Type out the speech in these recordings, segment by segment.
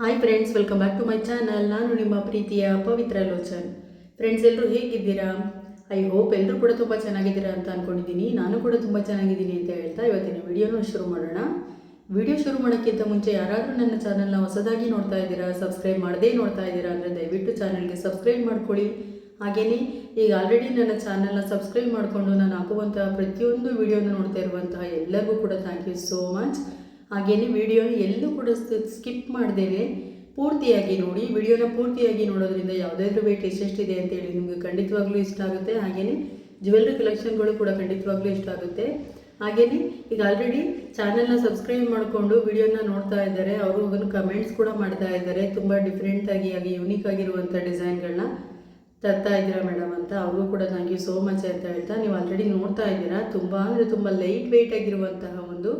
Hi friends welcome back to my channel ನಾನು ನಿಮ್ಮ ಪ್ರೀತಿಯ ಪವಿತ್ರ ಲೋಚನ್. ಫ್ರೆಂಡ್ಸ್ ಎಲ್ಲರೂ ಹೇಗಿದ್ದೀರಾ? ಐ ಹೋಪ್ ಎಲ್ಲರೂ ಕೂಡ ತುಂಬ ಚೆನ್ನಾಗಿದ್ದೀರಾ ಅಂತ ಅಂದ್ಕೊಂಡಿದ್ದೀನಿ ನಾನು ಕೂಡ ತುಂಬ ಚೆನ್ನಾಗಿದ್ದೀನಿ ಅಂತ ಹೇಳ್ತಾ ಇವತ್ತಿನ ವಿಡಿಯೋನ ಶುರು ಮಾಡೋಣ. ವಿಡಿಯೋ ಶುರು ಮಾಡೋಕ್ಕಿಂತ ಮುಂಚೆ ಯಾರಾದರೂ ನನ್ನ ಚಾನಲ್ನ ಹೊಸದಾಗಿ ನೋಡ್ತಾ ಇದ್ದೀರಾ ಸಬ್ಸ್ಕ್ರೈಬ್ ಮಾಡದೇ ನೋಡ್ತಾ ಇದ್ದೀರಾ ಅಂದರೆ ದಯವಿಟ್ಟು ಚಾನಲ್ಗೆ ಸಬ್ಸ್ಕ್ರೈಬ್ ಮಾಡ್ಕೊಳ್ಳಿ. ಹಾಗೆಯೇ ಈಗ ಆಲ್ರೆಡಿ ನನ್ನ ಚಾನಲ್ನ ಸಬ್ಸ್ಕ್ರೈಬ್ ಮಾಡಿಕೊಂಡು ನಾನು ಹಾಕುವಂತಹ ಪ್ರತಿಯೊಂದು ವಿಡಿಯೋನ ನೋಡ್ತಾ ಇರುವಂತಹ ಎಲ್ಲರಿಗೂ ಕೂಡ ಥ್ಯಾಂಕ್ ಯು ಸೋ ಮಚ್ ಹಾಗೆಯೇ ವಿಡಿಯೋನ ಎಲ್ಲೂ ಕೂಡ ಸ್ಕಿಪ್ ಮಾಡ್ದೇನೆ ಪೂರ್ತಿಯಾಗಿ ನೋಡಿ. ವಿಡಿಯೋನ ಪೂರ್ತಿಯಾಗಿ ನೋಡೋದ್ರಿಂದ ಯಾವುದಾದ್ರೂ ವೇಟ್ ಎಷ್ಟೆಷ್ಟಿದೆ ಅಂತೇಳಿ ನಿಮಗೆ ಖಂಡಿತವಾಗ್ಲೂ ಇಷ್ಟ ಆಗುತ್ತೆ. ಹಾಗೆಯೇ ಜ್ಯುವೆಲ್ರಿ ಕಲೆಕ್ಷನ್ಗಳು ಕೂಡ ಖಂಡಿತವಾಗ್ಲೂ ಇಷ್ಟ ಆಗುತ್ತೆ. ಹಾಗೆಯೇ ಈಗ ಆಲ್ರೆಡಿ ಚಾನಲ್ನ ಸಬ್ಸ್ಕ್ರೈಬ್ ಮಾಡಿಕೊಂಡು ವಿಡಿಯೋನ ನೋಡ್ತಾ ಇದ್ದಾರೆ. ಅವರು ಅದನ್ನು ಕಮೆಂಟ್ಸ್ ಕೂಡ ಮಾಡ್ತಾ ಇದ್ದಾರೆ. ತುಂಬ ಡಿಫ್ರೆಂಟಾಗಿ ಹಾಗೆ ಯುನೀಕ್ ಆಗಿರುವಂಥ ಡಿಸೈನ್ಗಳನ್ನ ತರ್ತಾ ಇದ್ದೀರಾ ಮೇಡಮ್ ಅಂತ ಅವರು ಕೂಡ ಯು ಸೋ ಮಚ್ ಅಂತ ಹೇಳ್ತಾ, ನೀವು ಆಲ್ರೆಡಿ ನೋಡ್ತಾ ಇದ್ದೀರಾ. ತುಂಬ ಅಂದರೆ ತುಂಬ ಲೈಟ್ ವೆಯ್ಟ್ ಆಗಿರುವಂತಹ ಒಂದು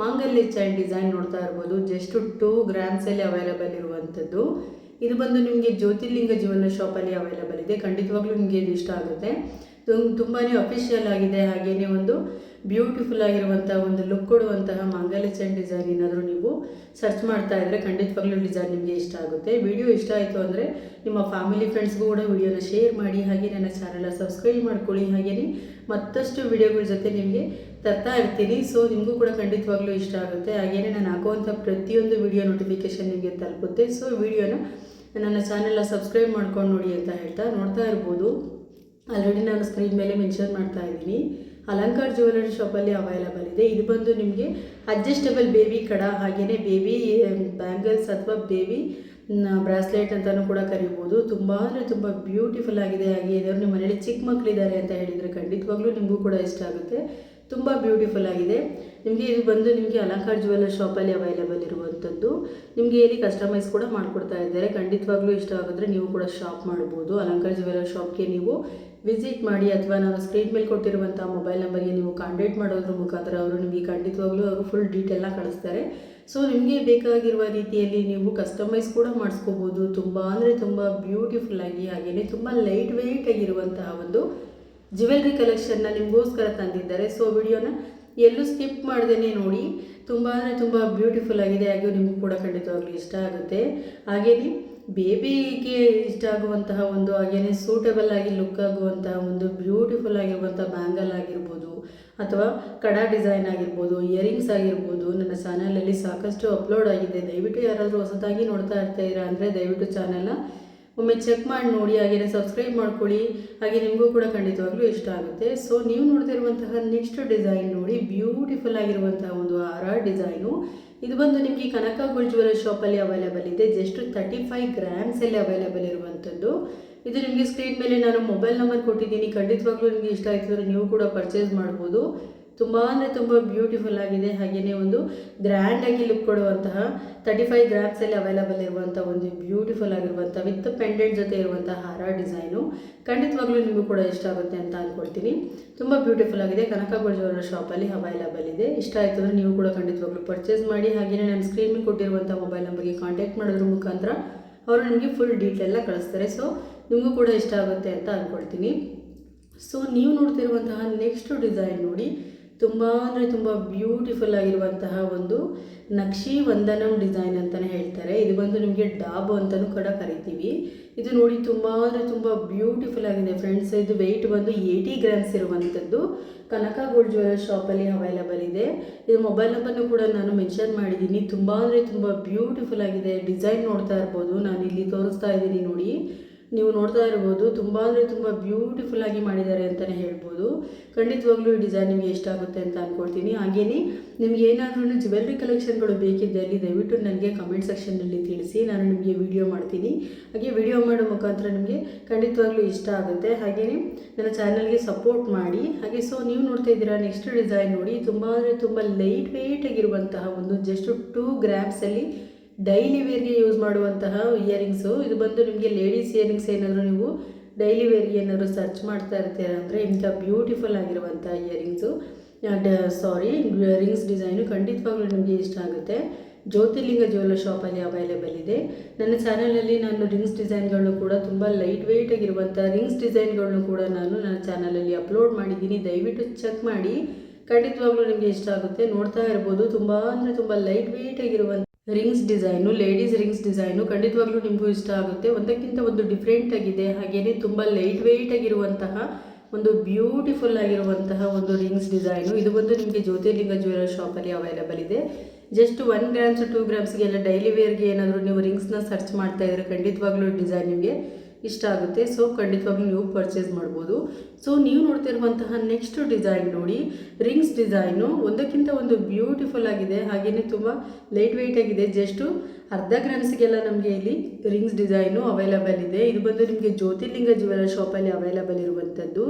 ಮಾಂಗಲ್ಯ ಚೈನ್ ಡಿಸೈನ್ ನೋಡ್ತಾ ಇರ್ಬೋದು. ಜಸ್ಟ್ ಟೂ ಗ್ರಾಮ್ಸಲ್ಲಿ ಅವೈಲಬಲ್ ಇರುವಂಥದ್ದು. ಇದು ಬಂದು ನಿಮಗೆ ಜ್ಯೋತಿರ್ಲಿಂಗ ಜೀವನ ಶಾಪಲ್ಲಿ ಅವೈಲಬಲ್ ಇದೆ. ಖಂಡಿತವಾಗ್ಲೂ ನಿಮಗೆ ಇದು ಇಷ್ಟ ಆಗುತ್ತೆ. ತುಂಬಾ ಅಫಿಷಿಯಲ್ ಆಗಿದೆ. ಹಾಗೆಯೇ ಒಂದು ಬ್ಯೂಟಿಫುಲ್ ಆಗಿರುವಂಥ ಒಂದು ಲುಕ್ ಕೊಡುವಂತಹ ಮಾಂಗಲ್ಯ ಚೈನ್ ಡಿಸೈನ್ ಏನಾದರೂ ನೀವು ಸರ್ಚ್ ಮಾಡ್ತಾ ಇದ್ದರೆ ಖಂಡಿತವಾಗ್ಲೂ ಡಿಸೈನ್ ನಿಮಗೆ ಇಷ್ಟ ಆಗುತ್ತೆ. ವಿಡಿಯೋ ಇಷ್ಟ ಆಯಿತು ಅಂದರೆ ನಿಮ್ಮ ಫ್ಯಾಮಿಲಿ ಫ್ರೆಂಡ್ಸ್ಗೂ ಕೂಡ ವಿಡಿಯೋನ ಶೇರ್ ಮಾಡಿ. ಹಾಗೆ ನನ್ನ ಚಾನಲ್ನ ಸಬ್ಸ್ಕ್ರೈಬ್ ಮಾಡ್ಕೊಳ್ಳಿ. ಹಾಗೆಯೇ ಮತ್ತಷ್ಟು ವಿಡಿಯೋಗಳ ಜೊತೆ ನಿಮಗೆ ತರ್ತಾ ಇರ್ತೀನಿ. ಸೊ ನಿಮಗೂ ಕೂಡ ಖಂಡಿತವಾಗ್ಲೂ ಇಷ್ಟ ಆಗುತ್ತೆ. ಹಾಗೆಯೇ ನಾನು ಹಾಕುವಂಥ ಪ್ರತಿಯೊಂದು ವಿಡಿಯೋ ನೋಟಿಫಿಕೇಷನ್ ನಿಮಗೆ ತಲುಪುತ್ತೆ. ಸೊ ವಿಡಿಯೋನ ನನ್ನ ಚಾನೆಲ್ನ ಸಬ್ಸ್ಕ್ರೈಬ್ ಮಾಡ್ಕೊಂಡು ನೋಡಿ ಅಂತ ಹೇಳ್ತಾ ನೋಡ್ತಾ ಇರ್ಬೋದು. ಆಲ್ರೆಡಿ ನಾನು ಸ್ಕ್ರೀನ್ ಮೇಲೆ ಮೆನ್ಷನ್ ಮಾಡ್ತಾ ಇದ್ದೀನಿ. ಅಲಂಕಾರ್ ಜ್ಯುವೆಲರಿ ಶಾಪಲ್ಲಿ ಅವೈಲಬಲ್ ಇದೆ. ಇದು ಬಂದು ನಿಮಗೆ ಅಡ್ಜಸ್ಟಬಲ್ ಬೇಬಿ ಕಡ ಹಾಗೇ ಬೇಬಿ ಬ್ಯಾಂಗಲ್ಸ್ ಅಥವಾ ಬೇಬಿ ಬ್ರಾಸ್ಲೆಟ್ ಅಂತಲೂ ಕೂಡ ಕರಿಬೋದು. ತುಂಬ ಅಂದರೆ ತುಂಬ ಬ್ಯೂಟಿಫುಲ್ ಆಗಿದೆ. ಹಾಗೆ ಇದಾದ್ರು ನಿಮ್ಮ ಮನೇಲಿ ಚಿಕ್ಕ ಮಕ್ಕಳಿದ್ದಾರೆ ಅಂತ ಹೇಳಿದರೆ ಖಂಡಿತವಾಗ್ಲೂ ನಿಮಗೂ ಕೂಡ ಇಷ್ಟ ಆಗುತ್ತೆ. ತುಂಬ ಬ್ಯೂಟಿಫುಲ್ ಆಗಿದೆ. ನಿಮಗೆ ಇದು ಬಂದು ನಿಮಗೆ ಅಲಂಕಾರ್ ಜ್ಯುವೆಲ್ಲರ್ ಶಾಪಲ್ಲಿ ಅವೈಲೇಬಲ್ ಇರುವಂಥದ್ದು ನಿಮಗೆ ಇಲ್ಲಿ ಕಸ್ಟಮೈಸ್ ಕೂಡ ಮಾಡಿಕೊಡ್ತಾ ಇದ್ದಾರೆ. ಖಂಡಿತವಾಗ್ಲೂ ಇಷ್ಟ ಆಗಿದ್ರೆ ನೀವು ಕೂಡ ಶಾಪ್ ಮಾಡ್ಬೋದು. ಅಲಂಕಾರ್ ಜ್ಯುವೆಲ್ಲರ್ ಶಾಪ್ಗೆ ನೀವು ವಿಸಿಟ್ ಮಾಡಿ ಅಥವಾ ನಾವು ಸ್ಕ್ರೀನ್ ಮೇಲೆ ಕೊಟ್ಟಿರುವಂಥ ಮೊಬೈಲ್ ನಂಬರ್ಗೆ ನೀವು ಕಾಂಟ್ಯಾಕ್ಟ್ ಮಾಡೋದ್ರ ಮುಖಾಂತರ ಅವರು ನಿಮಗೆ ಖಂಡಿತವಾಗ್ಲೂ ಅವರು ಫುಲ್ ಡೀಟೇಲ್ನ ಕಳಿಸ್ತಾರೆ. ಸೊ ನಿಮಗೆ ಬೇಕಾಗಿರುವ ರೀತಿಯಲ್ಲಿ ನೀವು ಕಸ್ಟಮೈಸ್ ಕೂಡ ಮಾಡಿಸ್ಕೋಬೋದು. ತುಂಬ ಅಂದರೆ ತುಂಬ ಬ್ಯೂಟಿಫುಲ್ ಆಗಿ ಹಾಗೆಯೇ ತುಂಬ ಲೈಟ್ ವೆಯ್ಟ್ ಆಗಿರುವಂತಹ ಒಂದು ಜ್ಯುವೆಲ್ರಿ ಕಲೆಕ್ಷನ್ನ ನಿಮಗೋಸ್ಕರ ತಂದಿದ್ದಾರೆ. ಸೊ ವಿಡಿಯೋನ ಎಲ್ಲೂ ಸ್ಕಿಪ್ ಮಾಡ್ದೇ ನೋಡಿ. ತುಂಬ ಅಂದರೆ ತುಂಬ ಬ್ಯೂಟಿಫುಲ್ ಆಗಿದೆ. ಹಾಗೆ ನಿಮಗೂ ಕೂಡ ಖಂಡಿತವಾಗ್ಲೂ ಇಷ್ಟ ಆಗುತ್ತೆ. ಹಾಗೆಯೇ ಬೇಬಿಗೆ ಇಷ್ಟ ಆಗುವಂತಹ ಒಂದು ಹಾಗೆಯೇ ಸೂಟಬಲ್ ಆಗಿ ಲುಕ್ ಆಗುವಂತಹ ಒಂದು ಬ್ಯೂಟಿಫುಲ್ ಆಗಿರುವಂಥ ಬ್ಯಾಂಗಲ್ ಆಗಿರ್ಬೋದು, ಅಥವಾ ಕಡಾ ಡಿಸೈನ್ ಆಗಿರ್ಬೋದು ಇಯರಿಂಗ್ಸ್ ಆಗಿರ್ಬೋದು, ನನ್ನ ಚಾನಲಲ್ಲಿ ಸಾಕಷ್ಟು ಅಪ್ಲೋಡ್ ಆಗಿದೆ. ದಯವಿಟ್ಟು ಯಾರಾದರೂ ಹೊಸದಾಗಿ ನೋಡ್ತಾ ಇರ್ತೀರಾ ಅಂದರೆ ದಯವಿಟ್ಟು ಚಾನಲ್ನ ಒಮ್ಮೆ ಚೆಕ್ ಮಾಡಿ ನೋಡಿ ಹಾಗೆಯೇ ಸಬ್ಸ್ಕ್ರೈಬ್ ಮಾಡ್ಕೊಳ್ಳಿ. ಹಾಗೆ ನಿಮಗೂ ಕೂಡ ಖಂಡಿತವಾಗ್ಲೂ ಇಷ್ಟ ಆಗುತ್ತೆ. ಸೊ ನೀವು ನೋಡ್ತಿರುವಂತಹ ನೆಕ್ಸ್ಟ್ ಡಿಸೈನ್ ನೋಡಿ ಬ್ಯೂಟಿಫುಲ್ ಆಗಿರುವಂತಹ ಒಂದು ಹಾರ ಡಿಸೈನು ಇದು ಬಂದು ನಿಮಗೆ ಕನಕ ಗೋಲ್ಡ್ ಜ್ಯುವೆಲ್ಲರಿ ಶಾಪಲ್ಲಿ ಅವೈಲೇಬಲ್ ಇದೆ. ಜಸ್ಟ್ ತರ್ಟಿ ಫೈವ್ ಗ್ರಾಮ್ಸಲ್ಲಿ ಅವೈಲೇಬಲ್ ಇರುವಂಥದ್ದು. ಇದು ನಿಮಗೆ ಸ್ಕ್ರೀನ್ ಮೇಲೆ ನಾನು ಮೊಬೈಲ್ ನಂಬರ್ ಕೊಟ್ಟಿದ್ದೀನಿ. ಖಂಡಿತವಾಗ್ಲೂ ನಿಮಗೆ ಇಷ್ಟ ಆಯ್ತು ಅಂದರೆ ನೀವು ಕೂಡ ಪರ್ಚೇಸ್ ಮಾಡ್ಬೋದು. ತುಂಬ ಅಂದರೆ ತುಂಬ ಬ್ಯೂಟಿಫುಲ್ ಆಗಿದೆ. ಹಾಗೆಯೇ ಒಂದು ಗ್ರ್ಯಾಂಡಾಗಿ ಲುಕ್ ಕೊಡುವಂತಹ ತರ್ಟಿ ಫೈವ್ ಗ್ರಾಮ್ಸಲ್ಲಿ ಅವೈಲಬಲ್ ಇರುವಂಥ ಒಂದು ಬ್ಯೂಟಿಫುಲ್ ಆಗಿರುವಂಥ ವಿತ್ ಪೆಂಡೆಂಟ್ ಜೊತೆ ಇರುವಂಥ ಹಾರ ಡಿಸೈನು ಖಂಡಿತವಾಗ್ಲೂ ನಿಮಗೂ ಕೂಡ ಇಷ್ಟ ಆಗುತ್ತೆ ಅಂತ ಅಂದ್ಕೊಳ್ತೀನಿ ತುಂಬ ಬ್ಯೂಟಿಫುಲ್ ಆಗಿದೆ. ಕನಕ ಶಾಪ್ ಶಾಪಲ್ಲಿ ಅವೈಲಬಲ್ ಇದೆ. ಇಷ್ಟ ಆಯಿತು ಅಂದರೆ ನೀವು ಕೂಡ ಖಂಡಿತವಾಗ್ಲೂ ಪರ್ಚೇಸ್ ಮಾಡಿ. ಹಾಗೆಯೇ ನನ್ನ ಸ್ಕ್ರೀನ್ ಕೊಟ್ಟಿರುವಂಥ ಮೊಬೈಲ್ ನಂಬರ್ಗೆ ಕಾಂಟ್ಯಾಕ್ಟ್ ಮಾಡೋದ್ರ ಮುಖಾಂತರ ಅವರು ನಿಮಗೆ ಫುಲ್ ಡೀಟೇಲ್ನ ಕಳಿಸ್ತಾರೆ. ಸೊ ನಿಮಗೂ ಕೂಡ ಇಷ್ಟ ಆಗುತ್ತೆ ಅಂತ ಅಂದ್ಕೊಳ್ತೀನಿ ಸೊ ನೀವು ನೋಡ್ತಿರುವಂತಹ ನೆಕ್ಸ್ಟ್ ಡಿಸೈನ್ ನೋಡಿ. ತುಂಬ ಅಂದರೆ ತುಂಬ ಬ್ಯೂಟಿಫುಲ್ ಆಗಿರುವಂತಹ ಒಂದು ನಕ್ಷಿ ವಂದನಂ ಡಿಸೈನ್ ಅಂತಲೇ ಹೇಳ್ತಾರೆ. ಇದು ಬಂದು ನಿಮಗೆ ಡಾಬು ಅಂತಲೂ ಕೂಡ ಕರಿತೀವಿ. ಇದು ನೋಡಿ ತುಂಬ ಅಂದರೆ ತುಂಬ ಬ್ಯೂಟಿಫುಲ್ ಆಗಿದೆ ಫ್ರೆಂಡ್ಸ್ ಇದು ವೆಯ್ಟ್ ಬಂದು ಏಯ್ಟಿ ಗ್ರಾಮ್ಸ್ ಇರುವಂಥದ್ದು. ಕನಕ ಗೋಲ್ಡ್ ಜ್ಯುವೆಲ್ಲರ್ ಶಾಪಲ್ಲಿ ಅವೈಲಬಲ್ ಇದೆ. ಇದು ಮೊಬೈಲ್ ನಂಬರ್ನು ಕೂಡ ನಾನು ಮೆನ್ಷನ್ ಮಾಡಿದ್ದೀನಿ. ತುಂಬ ಅಂದರೆ ತುಂಬ ಬ್ಯೂಟಿಫುಲ್ ಆಗಿದೆ. ಡಿಸೈನ್ ನೋಡ್ತಾ ಇರ್ಬೋದು. ನಾನು ಇಲ್ಲಿ ತೋರಿಸ್ತಾ ಇದ್ದೀನಿ ನೋಡಿ. ನೀವು ನೋಡ್ತಾ ಇರ್ಬೋದು, ತುಂಬ ಅಂದರೆ ತುಂಬ ಬ್ಯೂಟಿಫುಲ್ ಆಗಿ ಮಾಡಿದ್ದಾರೆ ಅಂತಲೇ ಹೇಳ್ಬೋದು. ಖಂಡಿತವಾಗ್ಲೂ ಈ ಡಿಸೈನ್ ನಿಮಗೆ ಇಷ್ಟ ಆಗುತ್ತೆ ಅಂತ ಅಂದ್ಕೊಳ್ತೀನಿ ಹಾಗೆಯೇ ನಿಮಗೆ ಏನಾದ್ರೂ ಜ್ಯುವೆಲ್ರಿ ಕಲೆಕ್ಷನ್ಗಳು ಬೇಕಿದ್ದಲ್ಲಿ ದಯವಿಟ್ಟು ನನಗೆ ಕಮೆಂಟ್ ಸೆಕ್ಷನ್ನಲ್ಲಿ ತಿಳಿಸಿ, ನಾನು ನಿಮಗೆ ವಿಡಿಯೋ ಮಾಡ್ತೀನಿ. ಹಾಗೆ ವಿಡಿಯೋ ಮಾಡೋ ಮುಖಾಂತರ ನಿಮಗೆ ಖಂಡಿತವಾಗ್ಲೂ ಇಷ್ಟ ಆಗುತ್ತೆ. ಹಾಗೆಯೇ ನನ್ನ ಚಾನಲ್ಗೆ ಸಪೋರ್ಟ್ ಮಾಡಿ. ಹಾಗೆ ಸೊ ನೀವು ನೋಡ್ತಾ ಇದ್ದೀರಾ ನೆಕ್ಸ್ಟ್ ಡಿಸೈನ್ ನೋಡಿ, ತುಂಬ ಅಂದರೆ ತುಂಬ ಲೈಟ್ ವೆಯ್ಟ್ ಆಗಿರುವಂತಹ ಒಂದು ಜಸ್ಟ್ ಟೂ ಗ್ರಾಮ್ಸಲ್ಲಿ ಡೈಲಿ ವೇರ್ಗೆ ಯೂಸ್ ಮಾಡುವಂತಹ ಇಯರಿಂಗ್ಸು. ಇದು ಬಂದು ನಿಮಗೆ ಲೇಡೀಸ್ ಇಯರಿಂಗ್ಸ್ ಏನಾದರೂ ನೀವು ಡೈಲಿ ವೇರ್ಗೆ ಏನಾದರೂ ಸರ್ಚ್ ಮಾಡ್ತಾ ಇರ್ತೀರ ಅಂದರೆ ಇಂಥ ಬ್ಯೂಟಿಫುಲ್ ಆಗಿರುವಂಥ ಇಯರಿಂಗ್ಸು. ಸಾರಿ, ರಿಂಗ್ಸ್ ಡಿಸೈನು ಖಂಡಿತವಾಗ್ಲೂ ನಿಮಗೆ ಇಷ್ಟ ಆಗುತ್ತೆ. ಜ್ಯೋತಿರ್ಲಿಂಗ ಜ್ಯುವೆಲ್ಲರ್ ಶಾಪಲ್ಲಿ ಅವೈಲೇಬಲ್ ಇದೆ. ನನ್ನ ಚಾನಲಲ್ಲಿ ನಾನು ರಿಂಗ್ಸ್ ಡಿಸೈನ್ಗಳನ್ನು ಕೂಡ ತುಂಬ ಲೈಟ್ ವೆಯ್ಟ್ ಆಗಿರುವಂಥ ರಿಂಗ್ಸ್ ಡಿಸೈನ್ಗಳನ್ನು ಕೂಡ ನಾನು ನನ್ನ ಚಾನಲಲ್ಲಿ ಅಪ್ಲೋಡ್ ಮಾಡಿದ್ದೀನಿ. ದಯವಿಟ್ಟು ಚೆಕ್ ಮಾಡಿ. ಖಂಡಿತವಾಗ್ಲೂ ನಿಮಗೆ ಇಷ್ಟ ಆಗುತ್ತೆ. ನೋಡ್ತಾ ಇರ್ಬೋದು. ತುಂಬ ಅಂದರೆ ತುಂಬ ಲೈಟ್ ವೆಯ್ಟ್ ಆಗಿರುವಂಥ rings design, ladies rings design ಖಂಡಿತವಾಗ್ಲೂ ನಿಮಗೂ ಇಷ್ಟ ಆಗುತ್ತೆ. ಒಂದಕ್ಕಿಂತ ಒಂದು ಡಿಫ್ರೆಂಟ್ ಆಗಿದೆ. ಹಾಗೆಯೇ ತುಂಬ ಲೈಟ್ ವೆಯ್ಟ್ ಆಗಿರುವಂತಹ ಒಂದು ಬ್ಯೂಟಿಫುಲ್ ಆಗಿರುವಂತಹ ಒಂದು ರಿಂಗ್ಸ್ ಡಿಸೈನು. ಇದು ಬಂದು ನಿಮಗೆ ಜ್ಯೋತಿರ್ಲಿಂಗ ಜ್ಯುವೆಲರ್ ಶಾಪಲ್ಲಿ ಅವೈಲೇಬಲ್ ಇದೆ. ಜಸ್ಟ್ ಒನ್ ಗ್ರಾಮ್ಸ್ ಟೂ ಗ್ರಾಮ್ಸ್ಗೆಲ್ಲ ಡೈಲಿ ವೇರ್ಗೆ ಏನಾದರೂ ನೀವು ರಿಂಗ್ಸ್ನ ಸರ್ಚ್ ಮಾಡ್ತಾ ಇದ್ರೆ ಖಂಡಿತವಾಗ್ಲೂ ಡಿಸೈನ್ ನಿಮಗೆ ಇಷ್ಟ ಆಗುತ್ತೆ. ಸೊ ಖಂಡಿತವಾಗಿ ನೀವು ಪರ್ಚೇಸ್ ಮಾಡ್ಬೋದು. ಸೊ ನೀವು ನೋಡ್ತಿರುವಂತಹ ನೆಕ್ಸ್ಟ್ ಡಿಸೈನ್ ನೋಡಿ. ರಿಂಗ್ಸ್ ಡಿಸೈನು ಒಂದಕ್ಕಿಂತ ಒಂದು ಬ್ಯೂಟಿಫುಲ್ ಆಗಿದೆ. ಹಾಗೆಯೇ ತುಂಬ ಲೈಟ್ ವೆಯ್ಟ್ ಆಗಿದೆ. ಜಸ್ಟು ಅರ್ಧ ಗ್ರಾಮ್ಸ್ಗೆಲ್ಲ ನಮಗೆ ಇಲ್ಲಿ ರಿಂಗ್ಸ್ ಡಿಸೈನು ಅವೈಲಬಲ್ ಇದೆ. ಇದು ಬಂದು ನಿಮಗೆ ಜ್ಯೋತಿರ್ಲಿಂಗ ಜ್ಯುವೆಲರ್ ಶಾಪಲ್ಲಿ ಅವೈಲಬಲ್ ಇರುವಂಥದ್ದು.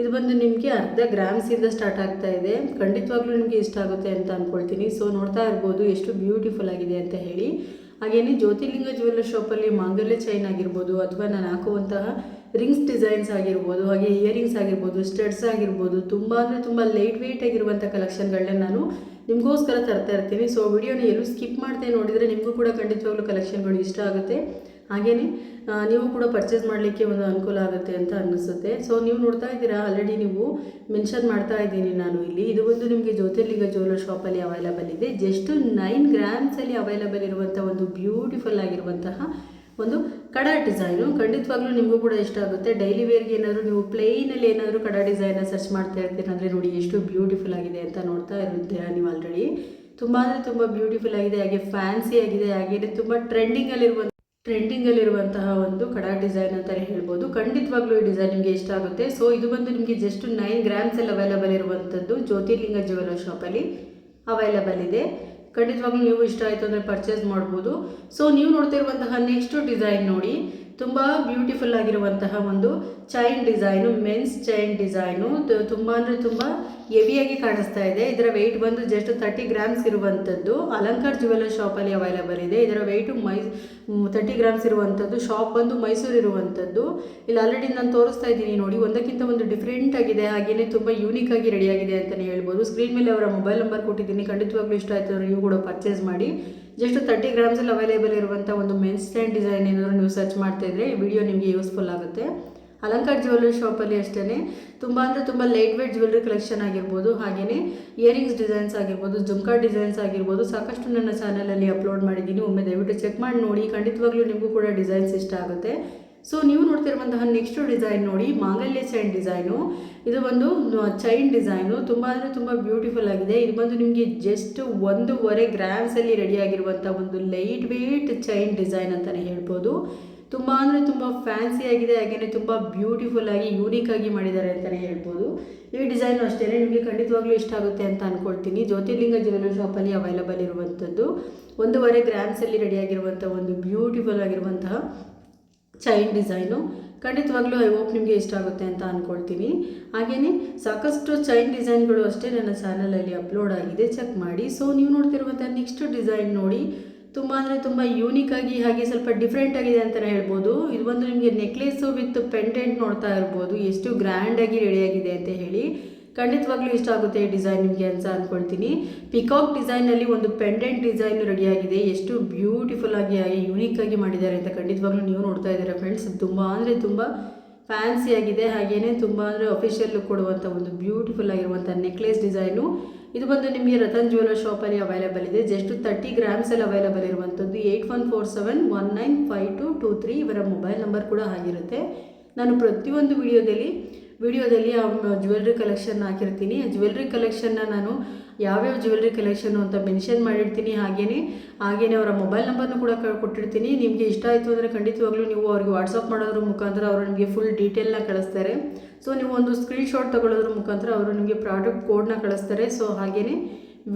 ಇದು ಬಂದು ನಿಮಗೆ ಅರ್ಧ ಗ್ರಾಮ್ಸಿಂದ ಸ್ಟಾರ್ಟ್ ಆಗ್ತಾ ಇದೆ. ಖಂಡಿತವಾಗ್ಲೂ ನಿಮಗೆ ಇಷ್ಟ ಆಗುತ್ತೆ ಅಂತ ಅಂದ್ಕೊಳ್ತೀನಿ ಸೊ ನೋಡ್ತಾ ಇರ್ಬೋದು. ಎಷ್ಟು ಬ್ಯೂಟಿಫುಲ್ ಆಗಿದೆ ಅಂತ ಹೇಳಿ. ಹಾಗೆಯೇ ಜ್ಯೋತಿರ್ಲಿಂಗ ಜ್ಯುವೆಲ್ಲರ್ ಶಾಪಲ್ಲಿ ಮಾಂಗಲ್ಯ ಚೈನ್ ಆಗಿರ್ಬೋದು ಅಥವಾ ನಾನು ಹಾಕುವಂತಹ ರಿಂಗ್ಸ್ ಡಿಸೈನ್ಸ್ ಆಗಿರ್ಬೋದು, ಹಾಗೆ ಇಯರಿಂಗ್ಸ್ ಆಗಿರ್ಬೋದು ಸ್ಟಡ್ಸ್ ಆಗಿರ್ಬೋದು, ತುಂಬ ಅಂದರೆ ತುಂಬ ಲೈಟ್ ವೆಯ್ಟ್ ಆಗಿರುವಂಥ ಕಲೆಕ್ಷನ್ಗಳನ್ನ ನಾನು ನಿಮಗೋಸ್ಕರ ತರ್ತಾ ಇರ್ತೀನಿ. ಸೊ ವಿಡಿಯೋನ ಎಲ್ಲೂ ಸ್ಕಿಪ್ ಮಾಡದೆ ನೋಡಿದರೆ ನಿಮಗೂ ಕೂಡ ಖಂಡಿತವಾಗ್ಲೂ ಕಲೆಕ್ಷನ್ಗಳು ಇಷ್ಟ ಆಗುತ್ತೆ. ಹಾಗೆಯೇ ನೀವು ಕೂಡ ಪರ್ಚೇಸ್ ಮಾಡಲಿಕ್ಕೆ ಒಂದು ಅನುಕೂಲ ಆಗುತ್ತೆ ಅಂತ ಅನ್ನಿಸುತ್ತೆ ಸೊ ನೀವು ನೋಡ್ತಾ ಇದ್ದೀರಾ ಆಲ್ರೆಡಿ ನೀವು ಮೆನ್ಷನ್ ಮಾಡ್ತಾ ಇದ್ದೀನಿ ನಾನು ಇಲ್ಲಿ. ಇದು ಒಂದು ನಿಮಗೆ ಜ್ಯೋತಿರ್ಲಿಂಗ ಜ್ಯುವೆಲರ್ ಶಾಪಲ್ಲಿ ಅವೈಲಬಲ್ ಇದೆ. ಜಸ್ಟ್ ನೈನ್ ಗ್ರಾಮ್ಸಲ್ಲಿ ಅವೈಲಬಲ್ ಇರುವಂಥ ಒಂದು ಬ್ಯೂಟಿಫುಲ್ ಆಗಿರುವಂತಹ ಒಂದು ಕಡ ಡಿಸೈನು ಖಂಡಿತವಾಗ್ಲೂ ನಿಮಗೂ ಕೂಡ ಇಷ್ಟ ಆಗುತ್ತೆ. ಡೈಲಿ ವೇರ್ಗೆ ಏನಾದರೂ ನೀವು ಪ್ಲೇನಲ್ಲಿ ಏನಾದರೂ ಕಡ ಡಿಸೈನ ಸರ್ಚ್ ಮಾಡ್ತಾ ಇರ್ತೀರ ಅಂದರೆ ನೋಡಿ, ಎಷ್ಟು ಬ್ಯೂಟಿಫುಲ್ ಆಗಿದೆ ಅಂತ ನೋಡ್ತಾ ಇರುತ್ತೀರಾ ನೀವು ಆಲ್ರೆಡಿ ತುಂಬ ಅಂದರೆ ತುಂಬ ಬ್ಯೂಟಿಫುಲ್ ಆಗಿದೆ, ಹಾಗೆ ಫ್ಯಾನ್ಸಿ ಆಗಿದೆ ಹಾಗೆಯೇ ತುಂಬ ಟ್ರೆಂಡಿಂಗಲ್ಲಿರುವಂಥ ಟ್ರೆಂಡಿಂಗಲ್ಲಿರುವಂತಹ ಒಂದು ಕಡಾ ಡಿಸೈನ್ ಅಂತಲೇ ಹೇಳ್ಬೋದು. ಖಂಡಿತವಾಗ್ಲೂ ಈ ಡಿಸೈನ್ ನಿಮಗೆ ಇಷ್ಟ ಆಗುತ್ತೆ. ಸೊ ಇದು ಬಂದು ನಿಮಗೆ ಜಸ್ಟ್ ನೈನ್ ಗ್ರಾಮ್ಸಲ್ಲಿ ಅವೈಲಬಲ್ ಇರುವಂಥದ್ದು ಜ್ಯೋತಿರ್ಲಿಂಗ ಜ್ಯುವೆಲರ್ ಶಾಪಲ್ಲಿ ಅವೈಲಬಲ್ ಇದೆ. ಖಂಡಿತವಾಗ್ಲೂ ನೀವು ಇಷ್ಟ ಆಯಿತು ಅಂದರೆ ಪರ್ಚೇಸ್ ಮಾಡ್ಬೋದು. ಸೊ ನೀವು ನೋಡ್ತಿರುವಂತಹ ನೆಕ್ಸ್ಟ್ ಡಿಸೈನ್ ನೋಡಿ. ತುಂಬ ಬ್ಯೂಟಿಫುಲ್ ಆಗಿರುವಂತಹ ಒಂದು chain design men's chain design ತುಂಬ ಅಂದರೆ ತುಂಬ ಹೆವಿಯಾಗಿ ಕಾಣಿಸ್ತಾ ಇದೆ. ಇದರ ವೆಯ್ಟ್ ಬಂದು ಜಸ್ಟ್ ತರ್ಟಿ ಗ್ರಾಮ್ಸ್ ಇರುವಂಥದ್ದು ಅಲಂಕಾರ್ ಶಾಪ್ ಶಾಪಲ್ಲಿ ಅವೈಲೇಬಲ್ ಇದೆ. ಇದರ ವೆಯ್ಟು ಮೈ ತರ್ಟಿ ಗ್ರಾಮ್ಸ್ ಇರುವಂಥದ್ದು ಶಾಪ್ ಬಂದು ಮೈಸೂರು ಇರುವಂಥದ್ದು ಇಲ್ಲಿ ಆಲ್ರೆಡಿ ನಾನು ತೋರಿಸ್ತಾ ಇದ್ದೀನಿ ನೋಡಿ. ಒಂದಕ್ಕಿಂತ ಒಂದು ಡಿಫ್ರೆಂಟ್ ಆಗಿದೆ. ಹಾಗೆಯೇ ತುಂಬ ಯೂನಿಕ್ ಆಗಿ ರೆಡಿ ಆಗಿದೆ ಅಂತಲೇ ಹೇಳ್ಬೋದು. ಸ್ಕ್ರೀನ್ ಮೇಲೆ ಅವರ ಮೊಬೈಲ್ ನಂಬರ್ ಕೊಟ್ಟಿದ್ದೀನಿ. ಖಂಡಿತವಾಗ್ಲೂ ಇಷ್ಟ ಆಯಿತು ನೀವು ಕೂಡ ಪರ್ಚೇಸ್ ಮಾಡಿ. ಜಸ್ಟ್ ತರ್ಟಿ ಗ್ರಾಮ್ಸಲ್ಲಿ ಅವೈಲೇಬಲ್ ಇರುವಂಥ ಒಂದು ಮೆನ್ಸ್ ಸ್ಟ್ಯಾಂಡ್ ಡಿಸೈನ್ ಏನಾದರೂ ನೀವು ಸರ್ಚ್ ಮಾಡ್ತಾ ಇದ್ರೆ ಈ ವಿಡಿಯೋ ನಿಮಗೆ ಯೂಸ್ಫುಲ್ ಆಗುತ್ತೆ. ಅಲಂಕಾರ್ ಜ್ಯುವೆಲ್ಲರಿ ಶಾಪಲ್ಲಿ ಅಷ್ಟೇ ತುಂಬ ಅಂದರೆ ತುಂಬ ಲೈಟ್ ವೇಟ್ ಜ್ಯುವೆಲ್ಲರಿ ಕಲೆಕ್ಷನ್ ಆಗಿರ್ಬೋದು ಹಾಗೆಯೇ ಇಯರಿಂಗ್ಸ್ ಡಿಸೈನ್ಸ್ ಆಗಿರ್ಬೋದು, ಜುಮ್ಕಾ ಡಿಸೈನ್ಸ್ ಆಗಿರ್ಬೋದು, ಸಾಕಷ್ಟು ನನ್ನ ಚಾನಲಲ್ಲಿ ಅಪ್ಲೋಡ್ ಮಾಡಿದ್ದೀನಿ. ಒಮ್ಮೆ ದಯವಿಟ್ಟು ಚೆಕ್ ಮಾಡಿ ನೋಡಿ. ಖಂಡಿತವಾಗ್ಲೂ ನಿಮಗೂ ಕೂಡ ಡಿಸೈನ್ಸ್ ಇಷ್ಟ ಆಗುತ್ತೆ. ಸೊ ನೀವು ನೋಡ್ತಿರುವಂತಹ ನೆಕ್ಸ್ಟ್ ಡಿಸೈನ್ ನೋಡಿ, ಮಾಂಗಲ್ಯ ಚೈನ್ ಡಿಸೈನು ಇದು ಒಂದು ಚೈನ್ ಡಿಸೈನು ತುಂಬ ಅಂದರೆ ತುಂಬ ಬ್ಯೂಟಿಫುಲ್ ಆಗಿದೆ. ಇದು ಬಂದು ನಿಮಗೆ ಜಸ್ಟ್ ಒಂದೂವರೆ ಗ್ರಾಮ್ಸಲ್ಲಿ ರೆಡಿ ಆಗಿರುವಂಥ ಒಂದು ಲೈಟ್ ವೆಯ್ಟ್ ಚೈನ್ ಡಿಸೈನ್ ಅಂತಲೇ ಹೇಳ್ಬೋದು. ತುಂಬ ಅಂದರೆ ತುಂಬ ಫ್ಯಾನ್ಸಿ ಆಗಿದೆ. ಹಾಗೆಯೇ ತುಂಬ ಬ್ಯೂಟಿಫುಲ್ ಆಗಿ ಯೂನಿಕ್ ಆಗಿ ಮಾಡಿದ್ದಾರೆ ಅಂತಲೇ ಹೇಳ್ಬೋದು. ಈ ಡಿಸೈನು ಅಷ್ಟೇ ನಿಮಗೆ ಖಂಡಿತವಾಗ್ಲೂ ಇಷ್ಟ ಆಗುತ್ತೆ ಅಂತ ಅಂದ್ಕೊಳ್ತೀನಿ ಜ್ಯೋತಿರ್ಲಿಂಗ ಜ್ಯುವೆಲರ್ ಶಾಪಲ್ಲಿ ಅವೈಲಬಲ್ ಇರುವಂಥದ್ದು. ಒಂದೂವರೆ ಗ್ರಾಮ್ಸಲ್ಲಿ ರೆಡಿಯಾಗಿರುವಂಥ ಒಂದು ಬ್ಯೂಟಿಫುಲ್ ಆಗಿರುವಂತಹ ಚೈನ್ ಡಿಸೈನು. ಖಂಡಿತವಾಗ್ಲೂ ಐ ಹೋಪ್ ನಿಮಗೆ ಇಷ್ಟ ಆಗುತ್ತೆ ಅಂತ ಅಂದ್ಕೊಳ್ತೀನಿ ಹಾಗೆಯೇ ಸಾಕಷ್ಟು ಚೈನ್ ಡಿಸೈನ್ಗಳು ಅಷ್ಟೇ ನನ್ನ ಚಾನಲಲ್ಲಿ ಅಪ್ಲೋಡ್ ಆಗಿದೆ, ಚೆಕ್ ಮಾಡಿ. ಸೊ ನೀವು ನೋಡ್ತಿರುವಂಥ ನೆಕ್ಸ್ಟ್ ಡಿಸೈನ್ ನೋಡಿ. ತುಂಬ ಅಂದರೆ ತುಂಬ ಯೂನಿಕ್ ಆಗಿ, ಹಾಗೆ ಸ್ವಲ್ಪ ಡಿಫ್ರೆಂಟ್ ಆಗಿದೆ ಅಂತಲೇ ಹೇಳ್ಬೋದು. ಇದು ಬಂದು ನಿಮಗೆ ನೆಕ್ಲೆಸ್ಸು ವಿತ್ ಪೆಂಡೆಂಟ್ ನೋಡ್ತಾ ಇರ್ಬೋದು. ಎಷ್ಟು ಗ್ರ್ಯಾಂಡಾಗಿ ರೆಡಿಯಾಗಿದೆ ಅಂತ ಹೇಳಿ. ಖಂಡಿತವಾಗ್ಲೂ ಇಷ್ಟ ಆಗುತ್ತೆ ಈ ಡಿಸೈನ್ ನಿಮಗೆ ಅಂತ ಅಂದ್ಕೊಳ್ತೀನಿ ಪಿಕಾಕ್ ಡಿಸೈನಲ್ಲಿ ಒಂದು ಪೆಂಡೆಂಟ್ ಡಿಸೈನ್ ರೆಡಿಯಾಗಿದೆ. ಎಷ್ಟು ಬ್ಯೂಟಿಫುಲ್ ಆಗಿ ಯೂನಿಕ್ ಆಗಿ ಮಾಡಿದ್ದಾರೆ ಅಂತ ಖಂಡಿತವಾಗ್ಲೂ ನೀವು ನೋಡ್ತಾ ಇದ್ದೀರಾ ಫ್ರೆಂಡ್ಸ್ ತುಂಬ ಅಂದರೆ ತುಂಬ ಫ್ಯಾನ್ಸಿ ಆಗಿದೆ. ಹಾಗೆಯೇ ತುಂಬ ಅಂದರೆ ಅಫಿಷಿಯಲ್ ಕೊಡುವಂಥ ಒಂದು ಬ್ಯೂಟಿಫುಲ್ ಆಗಿರುವಂಥ ನೆಕ್ಲೆಸ್ ಡಿಸೈನು ಇದು ಬಂದು ನಿಮಗೆ ರತನ್ ಜ್ಯುವೆಲರ್ ಶಾಪಲ್ಲಿ ಅವೈಲೇಬಲ್ ಇದೆ. ಜಸ್ಟ್ ತರ್ಟಿ ಗ್ರಾಮ್ಸಲ್ಲಿ ಅವೈಲೇಬಲ್ ಇರುವಂಥದ್ದು eight one four seven one nine five two two three ಇವರ ಮೊಬೈಲ್ ನಂಬರ್ ಕೂಡ ಆಗಿರುತ್ತೆ ನಾನು ಪ್ರತಿಯೊಂದು ವಿಡಿಯೋದಲ್ಲಿ ವಿಡಿಯೋದಲ್ಲಿ ಜ್ಯುವೆಲ್ರಿ ಕಲೆಕ್ಷನ್ ಹಾಕಿರ್ತೀನಿ. ಆ ಜ್ಯುವೆಲ್ರಿ ಕಲೆಕ್ಷನ್ನ ನಾನು ಯಾವ್ಯಾವ ಜ್ಯುವೆಲ್ರಿ ಕಲೆಕ್ಷನ್ ಅಂತ ಮೆನ್ಷನ್ ಮಾಡಿರ್ತೀನಿ ಹಾಗೆಯೇ ಹಾಗೆಯೇ ಅವರ ಮೊಬೈಲ್ ನಂಬರ್ನು ಕೂಡ ಕೊಟ್ಟಿರ್ತೀನಿ. ನಿಮಗೆ ಇಷ್ಟ ಆಯಿತು ಅಂದರೆ ಖಂಡಿತವಾಗ್ಲೂ ನೀವು ಅವ್ರಿಗೆ ವಾಟ್ಸಪ್ ಮಾಡೋದ್ರ ಮುಖಾಂತರ ಅವರು ನಿಮಗೆ ಫುಲ್ ಡೀಟೇಲ್ನ ಕಳಿಸ್ತಾರೆ. ಸೊ ನೀವು ಒಂದು ಸ್ಕ್ರೀನ್ಶಾಟ್ ತಗೊಳ್ಳೋದ್ರ ಮುಖಾಂತರ ಅವರು ನಿಮಗೆ ಪ್ರಾಡಕ್ಟ್ ಕೋಡ್ನ ಕಳಿಸ್ತಾರೆ. ಸೊ ಹಾಗೆಯೇ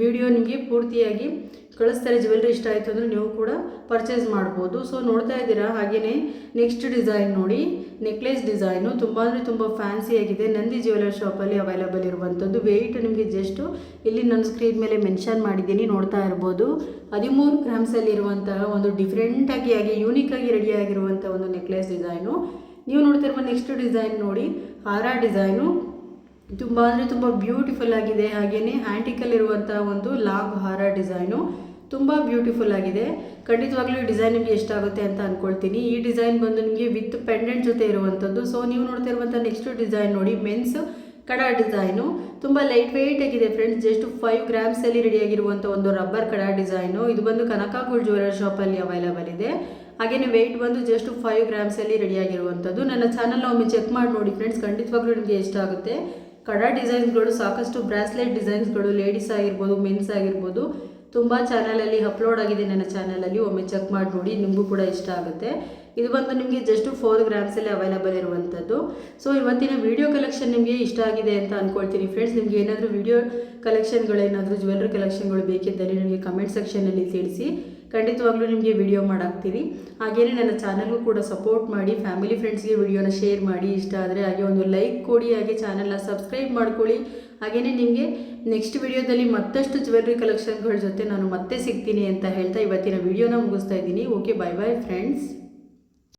ವಿಡಿಯೋ ನಿಮಗೆ ಪೂರ್ತಿಯಾಗಿ ಕಳಿಸ್ತಾರೆ. ಜ್ಯುವೆಲ್ರಿ ಇಷ್ಟ ಆಯಿತು ಅಂದರೆ ನೀವು ಕೂಡ ಪರ್ಚೇಸ್ ಮಾಡ್ಬೋದು. ಸೊ ನೋಡ್ತಾ ಇದ್ದೀರಾ? ಹಾಗೆಯೇ ನೆಕ್ಸ್ಟ್ ಡಿಸೈನ್ ನೋಡಿ. ನೆಕ್ಲೆಸ್ ಡಿಸೈನು ತುಂಬ ಅಂದರೆ ತುಂಬ ಫ್ಯಾನ್ಸಿ ಆಗಿದೆ. ನಂದಿ ಜ್ಯುವೆಲರ್ ಶಾಪಲ್ಲಿ ಅವೈಲಬಲ್ ಇರುವಂಥದ್ದು. ವೆಯ್ಟ್ ನಿಮಗೆ ಜಸ್ಟು ಇಲ್ಲಿ ನನ್ನ ಸ್ಕ್ರೀನ್ ಮೇಲೆ ಮೆನ್ಷನ್ ಮಾಡಿದ್ದೀನಿ. ನೋಡ್ತಾ ಇರ್ಬೋದು. ಹದಿಮೂರು ಗ್ರಾಮ್ಸಲ್ಲಿ ಇರುವಂತಹ ಒಂದು ಡಿಫ್ರೆಂಟಾಗಿ ಆಗಿ ಯೂನಿಕ್ಕಾಗಿ ರೆಡಿಯಾಗಿರುವಂಥ ಒಂದು ನೆಕ್ಲೆಸ್ ಡಿಸೈನು ನೀವು ನೋಡ್ತಿರುವ ನೆಕ್ಸ್ಟ್ ಡಿಸೈನ್ ನೋಡಿ. ಹಾರ ಡಿಸೈನು ತುಂಬ ಅಂದರೆ ತುಂಬ ಬ್ಯೂಟಿಫುಲ್ ಆಗಿದೆ. ಹಾಗೆಯೇ ಹ್ಯಾಂಡಿಕಲ್ಲಿರುವಂಥ ಒಂದು ಲಾಂಗ್ ಹಾರ ಡಿಸೈನು ತುಂಬ ಬ್ಯೂಟಿಫುಲ್ ಆಗಿದೆ. ಖಂಡಿತವಾಗ್ಲೂ ಈ ಡಿಸೈನ್ ನಿಮಗೆ ಇಷ್ಟ ಆಗುತ್ತೆ ಅಂತ ಅಂದ್ಕೊಳ್ತೀನಿ ಈ ಡಿಸೈನ್ ಬಂದು ನಿಮಗೆ ವಿತ್ ಪೆಂಡೆಂಟ್ ಜೊತೆ ಇರುವಂಥದ್ದು ಸೊ ನೀವು ನೋಡ್ತಾ ಇರುವಂಥ ನೆಕ್ಸ್ಟ್ ಡಿಸೈನ್ ನೋಡಿ ಮೆನ್ಸ್ ಕಡ ಡಿಸೈನು ತುಂಬ ಲೈಟ್ ವೆಯ್ಟ್ ಆಗಿದೆ ಫ್ರೆಂಡ್ಸ್ ಜಸ್ಟ್ ಫೈವ್ ಗ್ರಾಮ್ಸಲ್ಲಿ ರೆಡಿಯಾಗಿರುವಂಥ ಒಂದು ರಬ್ಬರ್ ಕಡ ಡಿಸೈನು ಇದು ಬಂದು ಕನಕಾಗುಳ್ ಜ್ಯುವೆಲರ್ ಶಾಪಲ್ಲಿ ಅವೈಲಬಲ್ ಇದೆ. ಹಾಗೆಯೇ ವೆಯ್ಟ್ ಬಂದು ಜಸ್ಟ್ ಫೈವ್ ಗ್ರಾಮ್ಸಲ್ಲಿ ರೆಡಿಯಾಗಿರುವಂಥದ್ದು ನನ್ನ ಚಾನಲ್ನ ಒಮ್ಮೆ ಚೆಕ್ ಮಾಡಿ ನೋಡಿ ಫ್ರೆಂಡ್ಸ್ ಖಂಡಿತವಾಗ್ಲೂ ನಿಮಗೆ ಇಷ್ಟ ಆಗುತ್ತೆ. ಕಡಾ ಡಿಸೈನ್ಸ್ಗಳು ಸಾಕಷ್ಟು ಬ್ರಾಸ್ಲೆಟ್ ಡಿಸೈನ್ಸ್ಗಳು ಲೇಡೀಸ್ ಆಗಿರ್ಬೋದು, ಮೆನ್ಸ್ ಆಗಿರ್ಬೋದು. ತುಂಬ ಚಾನಲಲ್ಲಿ ಅಪ್ಲೋಡ್ ಆಗಿದೆ ನನ್ನ ಚಾನಲಲ್ಲಿ ಒಮ್ಮೆ ಚೆಕ್ ಮಾಡಿ ನೋಡಿ ನಿಮಗೂ ಕೂಡ ಇಷ್ಟ ಆಗುತ್ತೆ. ಇದು ಬಂದು ನಿಮಗೆ ಜಸ್ಟ್ ಫೋರ್ ಗ್ರಾಮ್ಸಲ್ಲಿ ಅವೈಲಬಲ್ ಇರುವಂಥದ್ದು ಸೊ ಇವತ್ತಿನ ವಿಡಿಯೋ ಕಲೆಕ್ಷನ್ ನಿಮಗೆ ಇಷ್ಟ ಆಗಿದೆ ಅಂತ ಅಂದ್ಕೊಳ್ತೀನಿ ಫ್ರೆಂಡ್ಸ್ ನಿಮಗೆ ಏನಾದರೂ ವಿಡಿಯೋ ಕಲೆಕ್ಷನ್ಗಳೇನಾದರೂ ಜ್ಯುವೆಲ್ರಿ ಕಲೆಕ್ಷನ್ಗಳು ಬೇಕಿದ್ದಲ್ಲಿ ನನಗೆ ಕಮೆಂಟ್ ಸೆಕ್ಷನಲ್ಲಿ ತಿಳಿಸಿ. ಖಂಡಿತವಾಗ್ಲೂ ನಿಮಗೆ ವಿಡಿಯೋ ಮಾಡಾಕ್ತೀರಿ. ಹಾಗೆಯೇ ನನ್ನ ಚಾನಲ್ಗೂ ಕೂಡ ಸಪೋರ್ಟ್ ಮಾಡಿ ಫ್ಯಾಮಿಲಿ ಫ್ರೆಂಡ್ಸ್ಗೆ ವಿಡಿಯೋನ ಶೇರ್ ಮಾಡಿ. ಇಷ್ಟ ಆದರೆ ಹಾಗೆ ಒಂದು ಲೈಕ್ ಕೊಡಿ, ಹಾಗೆ ಚಾನಲ್ನ ಸಬ್ಸ್ಕ್ರೈಬ್ ಮಾಡ್ಕೊಳ್ಳಿ. ಹಾಗೆಯೇ ನಿಮಗೆ ನೆಕ್ಸ್ಟ್ ವಿಡಿಯೋದಲ್ಲಿ ಮತ್ತಷ್ಟು ಜ್ಯುವೆಲ್ರಿ ಕಲೆಕ್ಷನ್ಗಳ ಜೊತೆ ನಾನು ಮತ್ತೆ ಸಿಗ್ತೀನಿ ಅಂತ ಹೇಳ್ತಾ ಇವತ್ತಿನ ವಿಡಿಯೋನ ಮುಗಿಸ್ತಾ ಇದ್ದೀನಿ. Okay bye bye friends